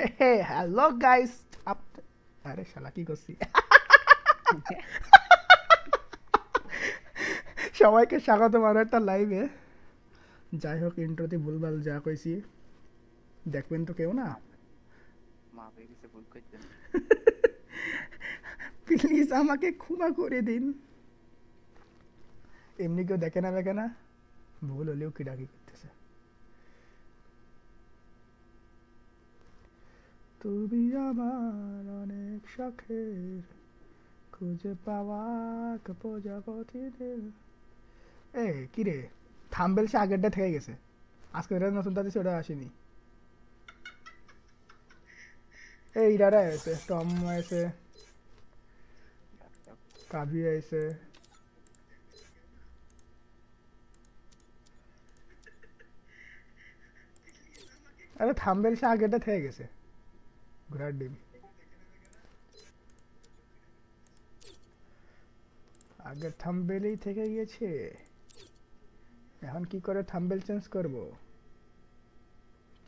Hello guys আরে শালা কি করছি সবাইকে স্বাগত আরও একটা লাইভে যাই হোক ইন্ট্রোতে ভুলভাল যা কইছি। দেখবেন তো কেউ না? প্লিজ আমাকে ক্ষমা করে দিন। এমনি কেউ দেখে না দেখে না? ভুল হলেও কি ডাকি করতেছে তুমি আমার অনেক শখের খুঁজে পাওয়া প্রজাপতিদের। এ, কি রে? থাম্বেল সে আগেরটা থেকে গেছে। আজকে যেটা নতুন তাদের ওটা আসেনি। এই ইরারা আছে টম আছে কাভি আইছে আরে, থাম্বেল সে আগেটা থেকে গেছে। ঘোড়ার ডিম আগের থাম্বেলেই থেকে গিয়েছে। এখন কি করে থাম্বেল চেঞ্জ করব?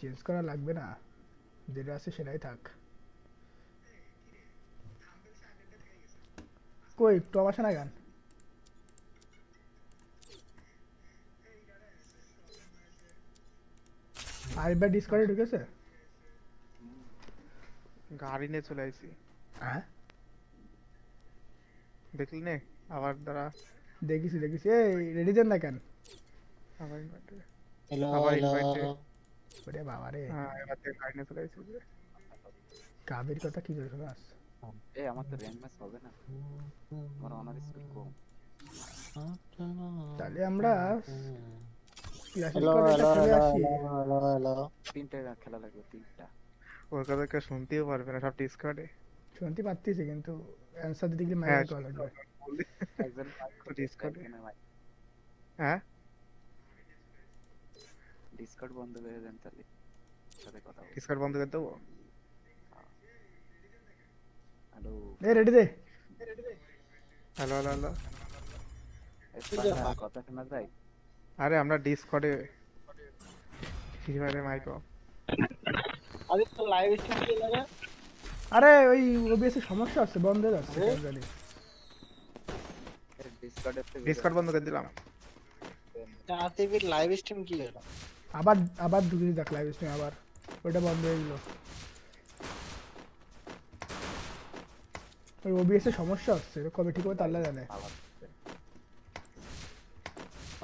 চেঞ্জ করা লাগবে না। যেটা আছে সেটাই থাক। কই টম আসে না গান আরেকবার ডিসকার্ডে ঢুকেছে? গাড়ি নিয়ে চলে আইছি। হ্যাঁ? দেখলি নে? আবার দ্বারা দেখিছি দেখিছি। এই রেডি দেন না কেন? আবার ইনভাইটে হ্যালো আবার ওরে বাবা রে। হ্যাঁ এবার থেকে গাড়ি নিয়ে চলে আইছি কাবির কথা কি করে শোনাস? এ আমার তো র্যাঙ্ক ম্যাচ হবে না। আমার অনার স্পিড কম। তাহলে আমরা ক্লাসিক হ্যালো হ্যালো চলে হ্যালো আসি। হ্যালো হ্যালো তিনটা খেলা লাগবে তিনটা। ওর কথা কেউ শুনতেও পারবে না সব ডিসকার্ডে শুনতে পারতেছি কিন্তু অ্যান্সার দিতে গেলে হ্যাঁ মাইক কল লাগবে একজন ডিসকার্ডে হ্যাঁ? ডিসকার্ড বন্ধ করে দেন তাহলে সাথে কথা বল বন্ধ করে দেবো? হ্যালো। এ রেডি দে। Hello hello hello. কথা শোনা যায়? আরে আমরা ডিসকর্ডে ফ্রি ফায়ারে মাইক আরে তো লাইভ স্ট্রিম কি লাগে আরে ওই ওবিএস এর সমস্যা আছে বন্ধ হয়ে যাচ্ছে কেন জানি। ডিসকার্ডে ডিসকর্ড বন্ধ করে দিলাম। আরটিভি লাইভ স্ট্রিম কি হলো? আবার আবার ঢুকে দেখ লাইভ স্ট্রিম আবার। ওটা বন্ধ হয়ে গেল। ওই ওবিএস এর সমস্যা হচ্ছে কবে ঠিক হবে তাহলে জানে।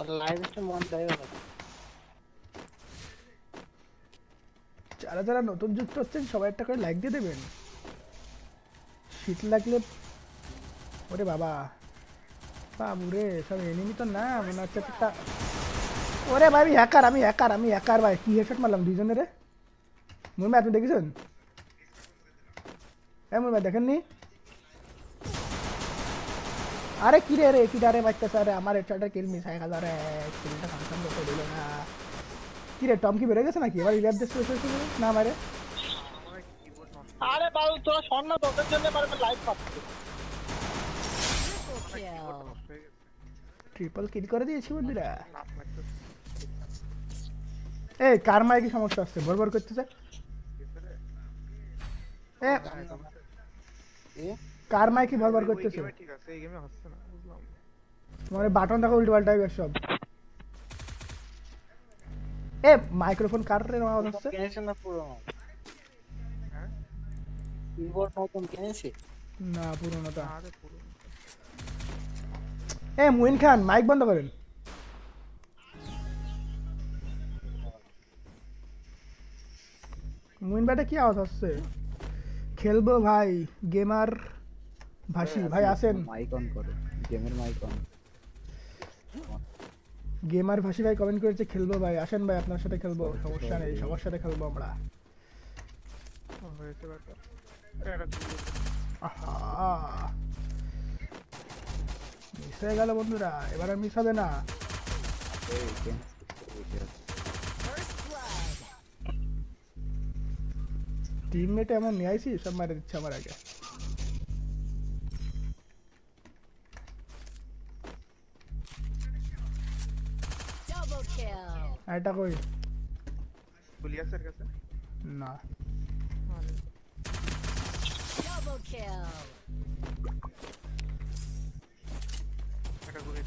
আর লাইভ স্ট্রিম বন্ধ দেয় না যারা যারা নতুন যুক্ত হচ্ছেন, সবাই একটা করে লাইক দিয়ে দেবেন। শীত লাগলে, ওরে বাবা বাবু রে সব এনিমি তো না, মনে হচ্ছে একটা ওরে ভাই, আমি হ্যাকার আমি হ্যাকার আমি হ্যাকার ভাই, কি হেডশট মারলাম দুইজনে রে মুরমা, আপনি দেখেছেন? হ্যাঁ মুরমা দেখেননি? আরে কি রে রে কি ডারে বাচ্চা আরে আমার হেডশটটা কিল মিস হয়ে গেল রে কিলটা কনফার্ম করতে দিল না। কি রে টম কি বেড়ে গেছে নাকি এবার ইলেভ দেশ না মারে আরে বাবু তোরা শোন না তোদের জন্য পারবে লাইভ পাচ্ছি ট্রিপল কিল করে দিয়েছি বন্ধুরা এই কার মাই কি সমস্যা হচ্ছে বর বর করতেছে এ এ কার মাই কি ভর ভর করতেছে ঠিক আছে এই গেমে হচ্ছে না তোমার বাটন দেখো উল্টো পাল্টা হয়ে সব এ মাইক্রোফোন কার রে আওয়াজ হচ্ছে কিনেছেন না পুরো হ্যাঁ কিবোর্ড নতুন কিনেছি না পুরোনোটা আরে পুরো এ মুইন খান মাইক বন্ধ করেন মুইন ভাইটা কি আওয়াজ হচ্ছে খেলব ভাই গেমার ভাসি ভাই আসেন মাইক অন করো গেমের মাইক অন গেমার ভাসি ভাই কমেন্ট করেছে খেলব ভাই আসেন ভাই আপনার সাথে খেলব সমস্যা নেই সবার সাথে খেলব আমরা। মিস হয়ে গেল বন্ধুরা এবার আর মিস হবে না। টিমমেট এমন নিয়ে আইছি সব মারে দিচ্ছে আমার আগে। এটা কই? আছে কাছে? না। ডাবল কিল এটা গুলি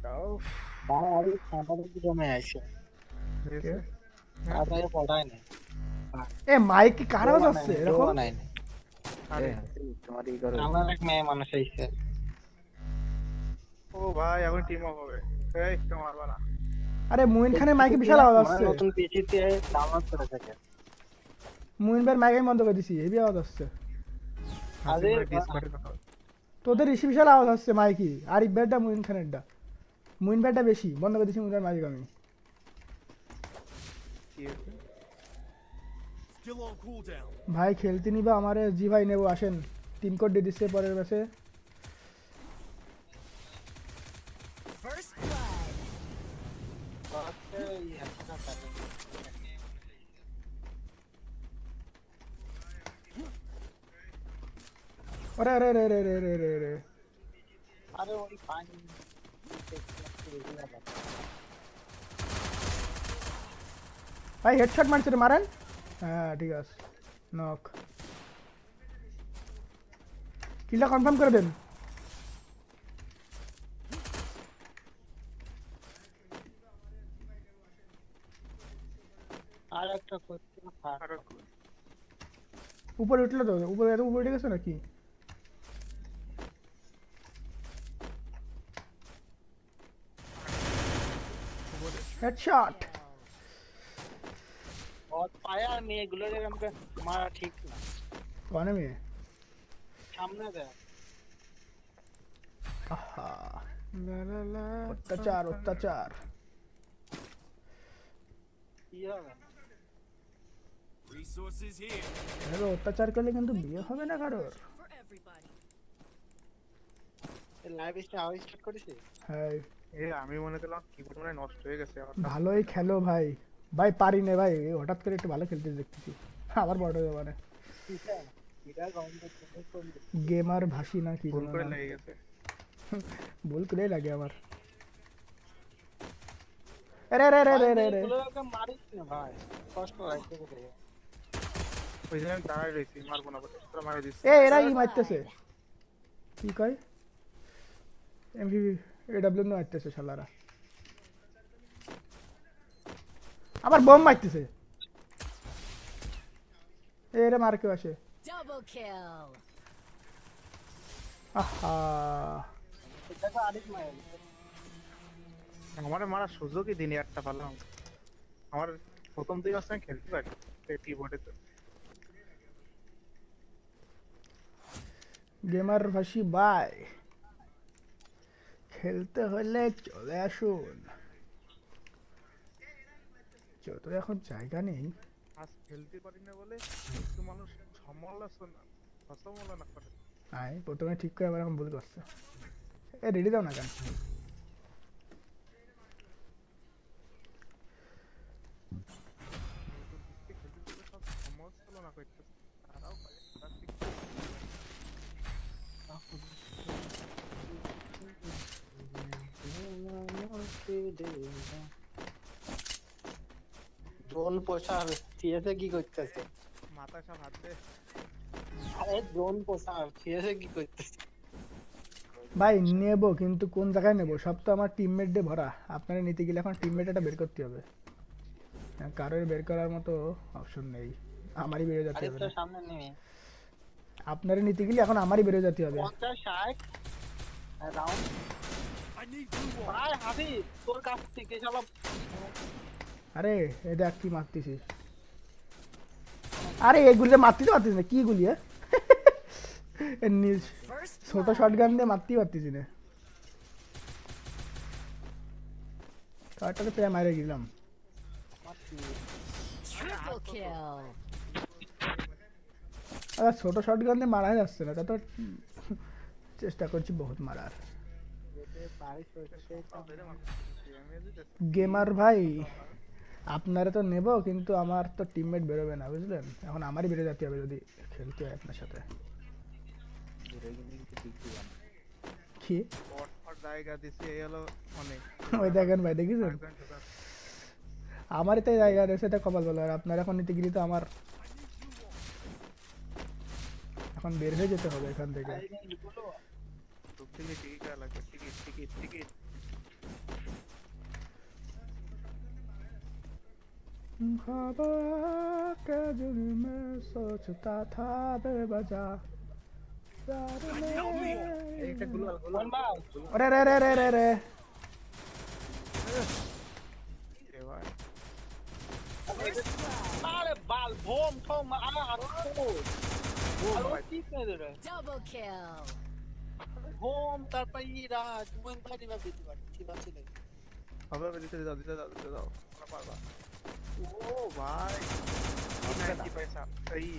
দাও আরে কি জমে আছে আদায় পড়ায় না এ মাইক কি কারা যাচ্ছে এরকম? না আরে। তোমার করে। আমার এক মেয়ে মানুষ আইছে ভাই এখন টিম অফ হবে। এই তো মারবা না আরে মুইন খানের মাইকে বিশাল আওয়াজ আসছে। নতুন পিসিতে ডাউনলোড করে থাকে। মুইন মাইক বন্ধ করে দিছি হেভি আওয়াজ আসছে। আরে। তোদের ঋষি বিশাল আওয়াজ আসছে মাইকি আর ইব্বারটা মুইন খানেরটা। মুইন ভাইটা বেশি বন্ধ করে দিছি মুইন মাইক আমি. ভাই খেলতে নিবা আমারে। জি ভাই নেব আসেন। টিম কোড দিয়ে দিচ্ছে পরের ম্যাচে First blood. হচ্ছে এই একটা থাকে। আরে আরে আরে আরে আরে আরে আরে আরে ওই পানি ভাই হেডশট মারছে রে মারেন হ্যাঁ ঠিক আছে নক কিলটা কনফার্ম করে দেন আর একটা করতে থাক আরও উপরে উঠল তো উপরে এত উপরে উঠে গেছে নাকি हेडशॉट और पाया नहीं है गुलर जगह हमका मारा ठीक ना कौन है में सामने था आहा। ला ला ला अत्याचार अत्याचार। रिसोर्सेज हियर हेलो अत्याचार করলে কিন্তু বিয়ে হবে না কারোর হ্যাঁ। এ আমি মনে করলাম কিবোর্ড মনে নষ্ট হয়ে গেছে ভালোই খেলো ভাই। ভাই পারি না ভাই। হঠাৎ করে একটু ভালো খেলতে দেখতেছি। আবার বড় হয়ে কোন গেমার ভাসি না কি ভুল করে। লেগে গেছে। ভুল করে লাগে আমার আরে আরে আরে আরে আরে মারিস না ভাই কষ্ট থেকে থেকে ওই জন্য আমি দাঁড়ায় রয়েছি মারবো না তোরা মারা দিস। এ এরা মারতেছে। কি কয়? এমভিপি এডব্লিউ মারতেছে শালারা। আবার বোম মারতেছে। এরা মার কেউ আসে। আহা। আমার মারা সুযোগই দিনই একটা পারলাম আমার প্রথম দিকে আসলে খেলতে পারি কিবোর্ডে তো। গেমার ভাসি বাই খেলতে হলে চলে আসুন। যত এখন জায়গা নেই। আজ খেলতে পারি না বলে কিছু মানুষ সমালোচনা অসমালোচনা করে। আয় প্রথমে ঠিক করে আবার এখন ভুল করছে। এ রেডি দাও না কেন খেলতে খেলতে সব সমালোচনা করতেছে তারাও পারে তারা ঠিক ড্রোন পোষার সিএসএ কি করতেছে? মাথা সব হাতে আরে ড্রোন পোষার সিএসএ কি করতেছে? ভাই নেব কিন্তু কোন জায়গায় নেব? সব তো আমার টিমমেট দিয়ে ভরা। আপনারা নিতে গেলে এখন টিমমেট একটা বের করতে হবে। হ্যাঁ, কারোর বের করার মতো অপশন নেই। আমারই বেরো যেতে হবে সামনে নেই। আপনারা নিতে গেলে এখন আমারই বেরো যেতে হবে। পঞ্চাশ ষাট। রাউন্ড। প্রায় হাবি তোর কাছ থেকে সব আরে এ দেখ কি মারতেছি আরে এগুলো মারতে পারতিস না কি গুলি নিজ ছোট শর্ট গান দিয়ে মারতেই পারতেছি না। কারটাকে পেয়ে মারে গেলাম। আরে ছোট শর্ট গান দিয়ে মারা যাচ্ছে না তা তো চেষ্টা করছি বহুত মারার। গেমার ভাই, আপনারা তো নেব, কিন্তু আমার তো টিমমেট বেরোবে না, বুঝলেন? এখন আমারই বেরো যেতে হবে যদি খেলতে হয় আপনার সাথে। কি? ওই দেখেন ভাই, দেখিছেন? আরেকজন তো জায়গা রয়েছে, এটা কপাল বলো আর আপনার এখন নিতে গেলে তো আমার। এখন বের হয়ে যেতে হবে এখান থেকে। ticket, ticket का लगा ticket, ticket, ticket. 가봐 까주는 소주 따타를 맞아 따르네 오레레레레레레 सारे बाल भोम ठोम आ रहा है Double kill. ভোম তারপর ইরা জুয়েন পারি বা দিতে পারি ঠিক আছে রে হবে হবে দিতে দাও দিতে দাও দিতে দাও তোমরা পারবা ও ভাই কি নাই কি পয়সা এই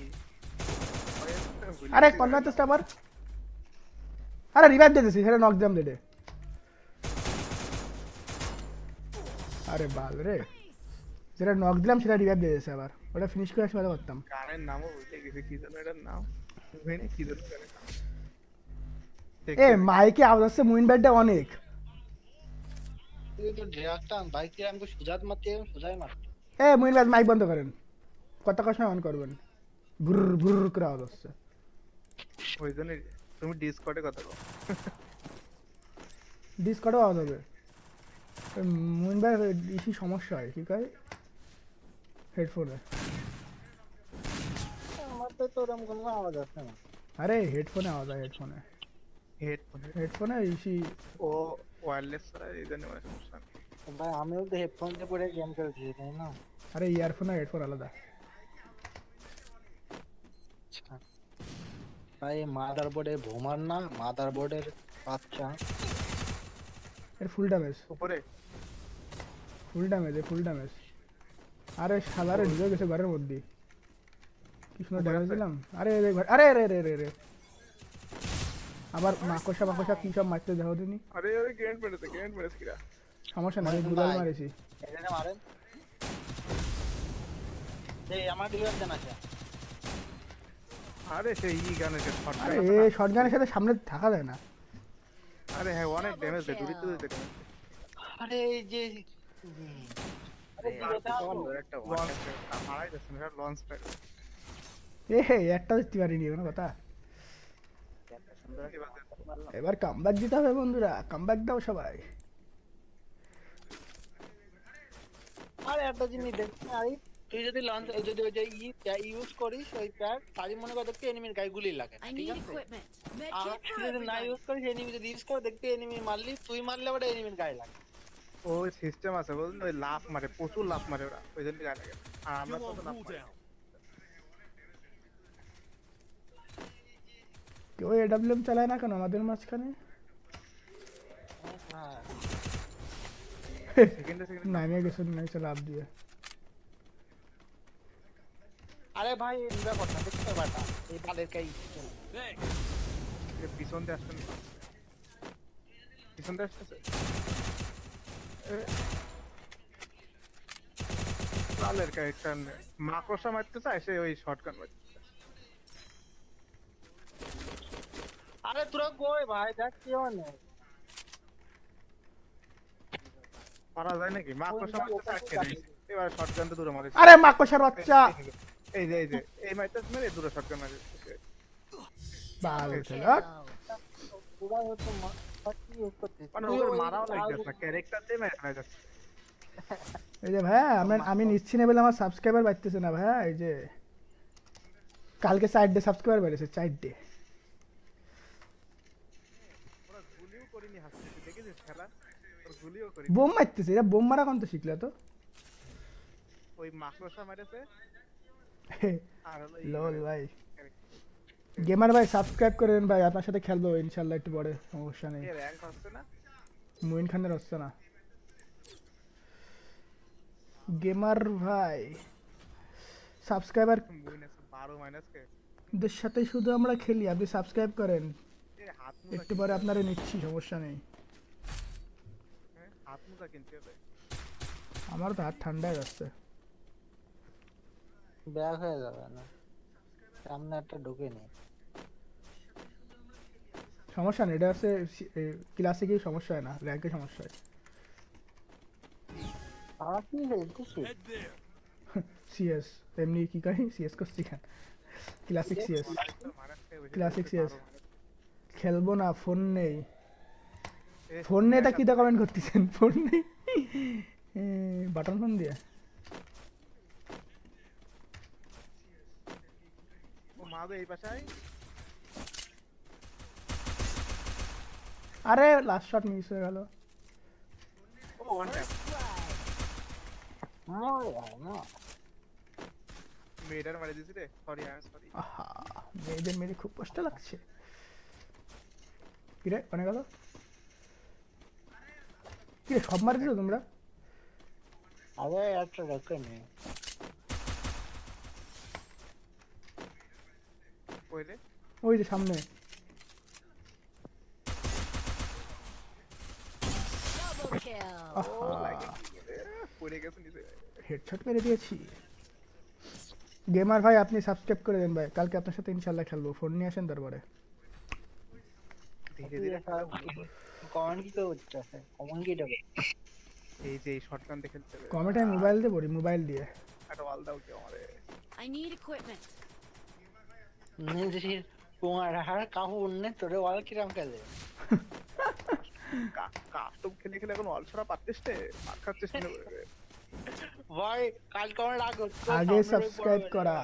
अरे पन्ना तो स्टॉपर अरे रिवाइव दे देसी সেটা নক জাম দে দে আরে বাল রে যেটা নক দিলাম সেটা রিভাইভ দিয়ে দিয়েছে আবার ওটা ফিনিশ করে আসলে করতাম গানের নামও ভুলে গেছি কি যেন এটার নাম ভেনে কি যেন গানের নাম এ মাইকে আওয়াজ আসছে মুইন ব্যাটটা অনেক। তুই তো আমাকে সুজাত মারতে সুজাই এ মুইন ব্যাট মাইক বন্ধ করেন। কত সময় অন করবেন। ভুর ভুর করে আওয়াজ আসছে। ওই জন্য তুমি ডিসকর্ডে কথা বলো। ডিসকর্ডও আওয়াজ হবে। মুইন ব্যাট বেশি সমস্যা হয় কি কয়? হেডফোনে আমার তো তোর এরকম কোনো আওয়াজ আসছে না। আরে হেডফোনে আওয়াজ হয় হেডফোনে হেডফোন হেডফোনে বেশি ও ওয়্যারলেস ছাড়া এই জন্য সমস্যা নেই। ভাই আমিও তো হেডফোন দিয়ে পরে গেম খেলছি তাই না? আরে ইয়ারফোন আর হেডফোন আলাদা। আচ্ছা। ভাই মাদারবোর্ডে ভোমার না? মাদারবোর্ডের বাচ্চা? এর ফুল ড্যামেজ উপরে? ফুল ড্যামেজ এ ফুল ড্যামেজ আরে শালারে ঢুকে গেছে ঘরের মধ্যে। কি সুন্দর ড্যামেজ দিলাম। আরে আরে রে রে রে রে। আবার মাকড়সা মাকড়সা কি সব মারতে দেখো দিনি আরে আরে গ্রেনেড মেরেছে গ্রেনেড মেরেছে কিরা? সমস্যা নাই দুলাল। মারেছি। এখানে মারেন। এই আমার ডিভাইস দেন আছে আরে সেই ই গানের যে shot আরে gun এ আছে না? শটগানের সাথে সামনে থাকা যায় না। আরে হ্যাঁ অনেক ড্যামেজ দেয় দূরে দূরে দেয় আরে এই যে একটা লঞ্চ মারাই যাচ্ছে লঞ্চ প্যাড এ হে একটা দেখতে পারিনি কোনো কথা। এবার কামব্যাক দিতে হবে বন্ধুরা কামব্যাক দাও সবাই। আরে একটা জিনিস দেখছি আরে তুই যদি লঞ্চ যদি ওই যে ই ইউজ করিস ওই প্যাড তাহলে মনে কর দেখতে এনিমির গায়ে গুলি লাগে ঠিক আছে? আর তুই যদি না ইউজ করিস এনিমি যদি ইউজ করে দেখতে এনিমি মারলি তুই মারলে ওটা এনিমির গায়ে লাগে। ওই সিস্টেম আছে বুঝলি ওই লাফ মারে প্রচুর লাফ মারে ওরা ওই জন্য গায়ে লাগে। আর আমরা তো লাফ মারি? কেউ এডাব্লিউএম চালায় না কেন? আমাদের মাঝখানে? হ্যাঁ সেকেন্ডে সেকেন্ডে নামিয়ে গেছে নাইছে লাভ দিয়ে। আরে ভাই এই ব্যাপার না দেখতে বাটা এই বালের কাই. পিছন দিয়ে আসছে না? পিছন দিয়ে আসতেছে লালের ক্যারেক্টার মাকড়সা মারতে চায় সে ওই শর্টকাট মারতে আরে তোরা কই ভাই? দেখ কেউ নেই পারা যায় নাকি? মাকড়সা মারতে আটকে দিই এবার শর্টগান তো দূরে মারে আরে মাকড়সার বাচ্চা। এই যে এই যে এই মাইটাস মেরে দূরে মারে ইউজ করছিস মানে তুই মারাও লাগছে না ক্যারেক্টার দিয়ে মেরে ফেলা যাচ্ছে এই যে ভাই আমি আমি নিচ্ছি না বলে আমার সাবস্ক্রাইবার বাড়তেছে না ভাই এই যে। কালকে চার ডে সাবস্ক্রাইবার বেড়েছে চার ডে ওরা গুলিও করিনি হাসতে দেখেছিস খেলা গুলিও করি। বোম মারতেছে এরা বোম মারা কোন তো শিখলে তো। ওই মাকড়সা মেরেছে। লল ভাই। গেমার ভাই সাবস্ক্রাইব করেন ভাই আপনার সাথে খেলব ইনশাল্লাহ একটু পরে সমস্যা নেই। র্যাঙ্ক হচ্ছে না? মুইন খানের হচ্ছে না। গেমার ভাই সাবস্ক্রাইবার দের সাথে শুধু আমরা খেলি আপনি সাবস্ক্রাইব করেন। একটু পরে আপনারা নিচ্ছি সমস্যা নেই। হাত মোজা কিনতে হবে আমার তো হাত ঠান্ডা হয়ে যাচ্ছে। ব্যাগ হয়ে যাবে না। সামনে একটা ঢুকে নি। সমস্যা নেই এটা হচ্ছে ক্লাসে গিয়ে সমস্যা হয় না র্যাঙ্কে সমস্যা হয়। আর কি. সিএস এমনি কি করি সিএস করছি কেন? ক্লাসিক সিএস Classic CS খেলব না ফোন নেই। ফোন নেই তা কিটা কমেন্ট করতেছেন? ফোন নেই বাটন ফোন দিয়ে। আরে লাস্ট শট মিস হয়ে গেল। মেয়েটার মারি দিছি রে। সরি আই সরি আহা মেয়েদের মেরে খুব কষ্ট লাগছে। কিরে কোনে গেল? কিরে সব মারি দিছো তোমরা? আরে একটা রেখে নেই ওই যে সামনে। হেডশট মেরে দিয়েছি। গেমার ভাই আপনি সাবস্ক্রাইব করে দেন ভাই। কালকে আপনার সাথে ইনশাল্লাহ খেলব। ফোন নিয়ে আসেন তারপরে। ধীরে ধীরে কি করতেছে কমেন্ট কি দেবে এই যে শটগান দেখে খেলতে হবে মোবাইল দিয়ে পড়ি মোবাইল দিয়ে। একটা ওয়াল দাও কি আমারে. নিজের তোমার হার কাহু উন্নে তোরে ওয়াল কিরাম খেলে? কাস্টম খেলে খেলে এখন ওয়াল ছড়া পারতিস রে মার খাচ্ছিস ভাই কাল কমেন্ট আগে আগে subscribe করা।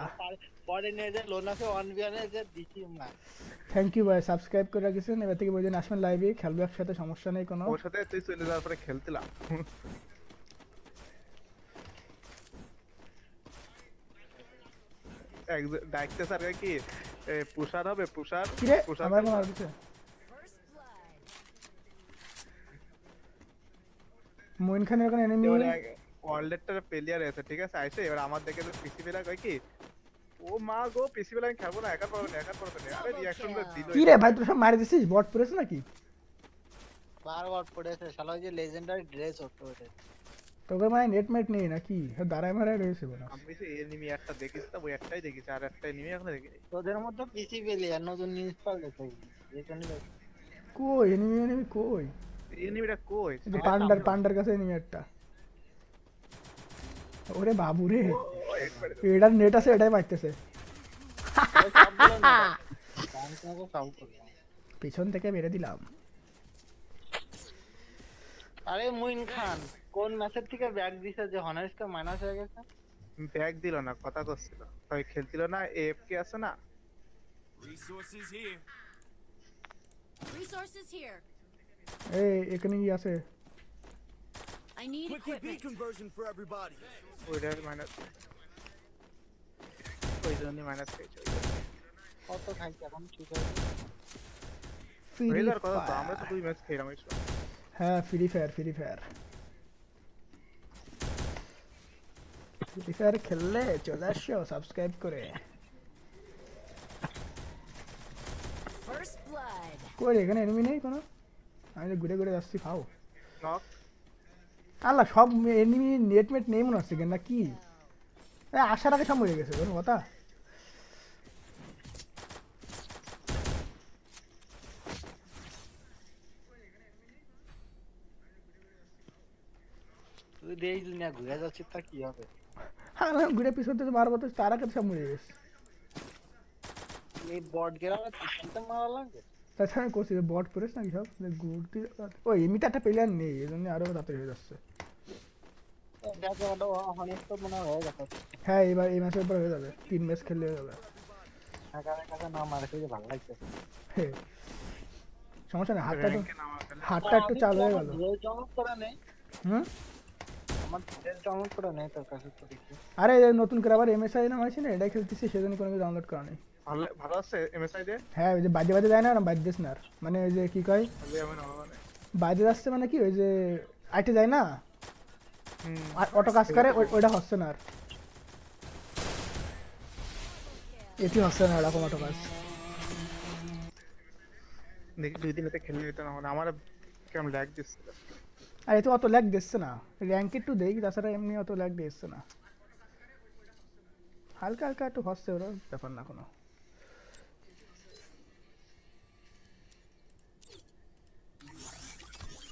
পরে নিয়ে যে লোনাকে ওয়ান বিয়ানে যে দিছি না থ্যাংক ইউ ভাই সাবস্ক্রাইব করে রাখিছেন এবার থেকে বলছেন আসবেন লাইভে খেলব একসাথে সমস্যা নেই কোনো। ওর সাথে তুই চলে যাওয়ার পরে খেলতিলাম। ডাকতে স্যার কি পুষার হবে পুষার কিরে পুষার আমার মার দিছে First খানের ওখানে এনিমি ওয়ার্ল্ডের প্লেয়ার আছে ঠিক আছে? আইসে এবার আমার দেখে তো পিসি বেলা কয় কি ও মা গো পিসি বেলা আমি খেলব না একা পারব না একা পারব না আরে রিয়াকশন দিল কি রে ভাই তোর সব মারি দিছিস? বট পড়েছে নাকি? বারবার পড়েছে শালা যে লেজেন্ডারি ড্রেস হতো ওটা তোকে মানে নেট মেট নেই নাকি? দাঁড়ায় মারায় রয়েছে বলা আমি সে এনিমি একটা দেখিস তো ওই একটাই দেখিস আর একটা এনিমি এখনও দেখিনি। তোদের মধ্যে পিসি পেলি আর নতুন ইনস্টল দেখে। যেখানে কই এনিমি এনিমি কই? এনিমিটা কই? এই পান্ডার পান্ডার কাছে এনিমি একটা। ওরে বাবু রে এটার নেট আছে এটাই মারতেছে সব করলাম পিছন থেকে মেরে দিলাম আরে মুইন খান কোন ম্যাচের থেকে ব্যাগ দিছে যে হনার্সটা মাইনাস হয়ে গেছে ব্যাগ দিল না কথা করছিল তাই খেলছিল না এএফকে আছে না Resources here. Resources here. এই এখানে কি আছে I need Quick B equipment. conversion for everybody. ওইটা মাইনাস ওই জন্য মাইনাস পেয়েছে ওই জন্য। কত খাইছে এখন ঠিক আছে ফ্রি হয়ে যাওয়ার কথা তো আমরা তো দুই ম্যাচ খেলাম এই সময়। হ্যাঁ free fire free fire free fire খেললে চলে আসো সাবস্ক্রাইব করে First blood. কই রে, এখানে এনিমি নেই কোনো আমি তো ঘুরে ঘুরে যাচ্ছি খাও নক আল্লাহ সব এনিমি নেট মেট নেই মনে হচ্ছে কেন না কি? আসার আগে সব মরে গেছে কোনো কথা? ঘুরে তা কি হবে? হ্যাঁ ঘুরে পিছন থেকে মারবো তো তার আগে সব মরে গেছে। এই বট মারা তাছাড়া করছি বট পড়েছ নাকি সব? ও এমনিতে একটা প্লেয়ার নেই এই জন্য আরও তাড়াতাড়ি হয়ে যাচ্ছে। হয় হয়ে হ্যাঁ এবার এই ম্যাচের পর হয়ে যাবে। তিন ম্যাচ খেললে হয়ে যাবে। একা একা না মারা খেয়ে ভালো লাগতেছে হে। সমস্যা নেই হাতটা। হাতটা একটু চালু হয়ে গেল। হুম? আমার ডাউনলোড করে নেই তোর কাছে তো দেখি। আরে নতুন করে আবার এমএসআই নাম আছে না এটাই খেলতেছি সেজন্য কোনো কিছু ডাউনলোড করা নেই। ভালো ভালো আছে এমএসআই দিয়ে? হ্যাঁ ওই যে বাজে বাজে যায় না না বাজতেছ না মানে ওই যে কি কয়? মানে বাজে যাচ্ছে মানে কি ওই যে আইটে যায় না? আর অটো কাজ করে ওইটা হচ্ছে না আর। এটি হচ্ছে না এরকম অটো কাজ। দেখি দুই দিন এতে খেলে নিতে না আমার কেমন ল্যাগ দিচ্ছিল আর এতে অত ল্যাগ দিচ্ছে না। র্যাঙ্কে টু দেই তাছাড়া এমনি অত ল্যাগ দিচ্ছে না। হালকা হালকা একটু হসছে ওরা ব্যাপার না কোনো।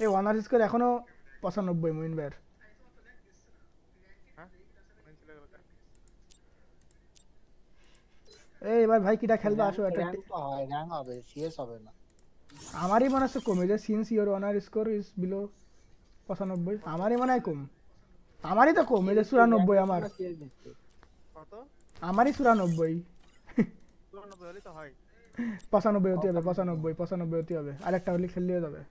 এই ওয়ানার স্কোর এখনও পঁচানব্বই মুইন ব্যার এই এবার ভাই কিটা খেলবে আসো একটা আমারই মনে হচ্ছে কমে যায় since your owner score is below পঁচানব্বই। আমারই মনে হয় কম। আমারই তো কম এই যে চুরানব্বই আমার। কত? আমারই চুরানব্বই। হয়। পঁচানব্বই হতে হবে পঁচানব্বই পঁচানব্বই হতে হবে। আরেকটা হলে খেললেও যাবে।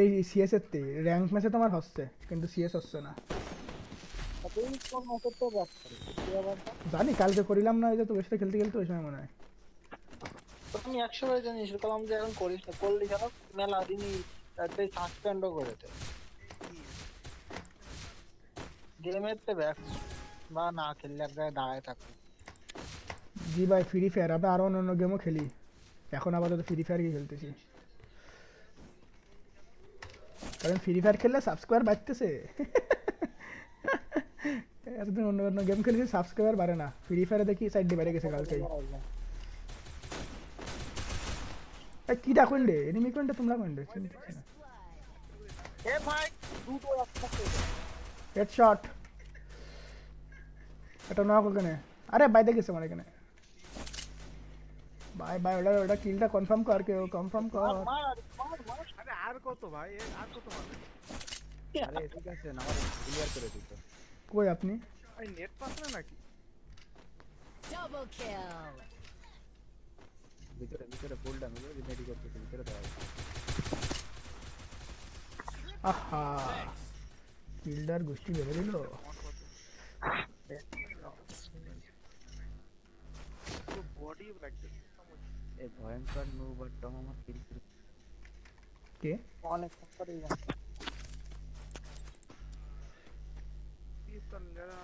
এই সিএস এর তে র্যাঙ্ক ম্যাচে তোমার হচ্ছে কিন্তু সিএস হচ্ছে না। জানি কালকে করিলাম না যে তো বেশটা খেলতে খেলতে ওই সময় মনে হয়। তো আমি একশো বার জানিস কলাম যে এখন করিস না করলি কেন? মেলা দিনই তাতে সাসপেন্ডও করেছে। গেমের তো ব্যাক বা না খেললে এক জায়গায় দাঁড়ায় থাকবে। জি ভাই ফ্রি ফায়ার আমরা আরও অন্য অন্য গেমও খেলি। এখন আপাতত ফ্রি ফায়ার খেলতেছি। কারণ ফ্রি ফায়ার খেললে সাবস্ক্রাইবার বাড়তেছে। এতদিন অন্য অন্য গেম খেলেছি সাবস্ক্রাইবার বাড়ে না। ফ্রি ফায়ারে দেখি সাইড দিয়ে বেড়ে গেছে কালকেই এ, কি ডাকুন রে এনিমি কোনটা তোমরা চিনতে এ ভাই দুটো একসাথে। হেডশট এটা নক ওখানে আরে বাইরে গেছে আমার এখানে। বাই বাই ওটা ওটা কিলটা কনফার্ম কর কেউ কনফার্ম কর। আরে আর কত ভাই? আর কত মারবে? আরে ঠিক আছে আমার ক্লিয়ার করে দিত। কই আপনি ভাই নেট পাস না নাকি Double kill. ভিতরে ভিতরে ফুলটা মিলে রেডি করতেছে ভিতরে দাও আহা কিলটার গোষ্ঠী বেড়ে দিল পুরো বডি লাগছে এই ভয়ঙ্কর নো বাট টম আমার কিল কে অনেক করে পিস্তল যারা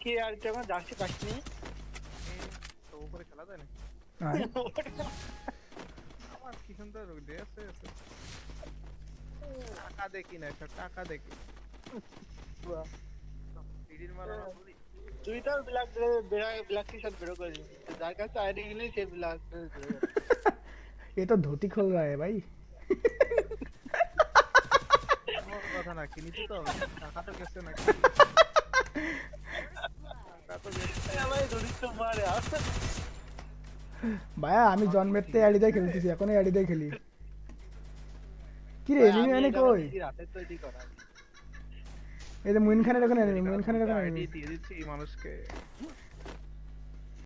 কি আর তুই এখন জার্সি পাসনি তো উপরে খেলা যায় না আয়। আমার কি সুন্দর ড্রেস আছে টাকা দেখি না একটা টাকা দেখি সিঁড়ির মারা না বলি দুইটার ব্ল্যাক ব্ল্যাক টি শার্ট বেরো করে যার কাছে আইডি গেলেই সে ব্ল্যাক এটা ধুতি খোল রা ভাই। কথা না কিনিছি তো। টাকা তো গেছে না ভাইয়া আমি জন্মের তে আড়িদাই খেলতেছি এখন আড়িদাই খেলি। কি রে এনিমি মানে কই? রাতে তো এটি করা। এই যে মুইন খানের ওখানে মুইন খানের ওখানে দিয়ে দিচ্ছি এই মানুষকে।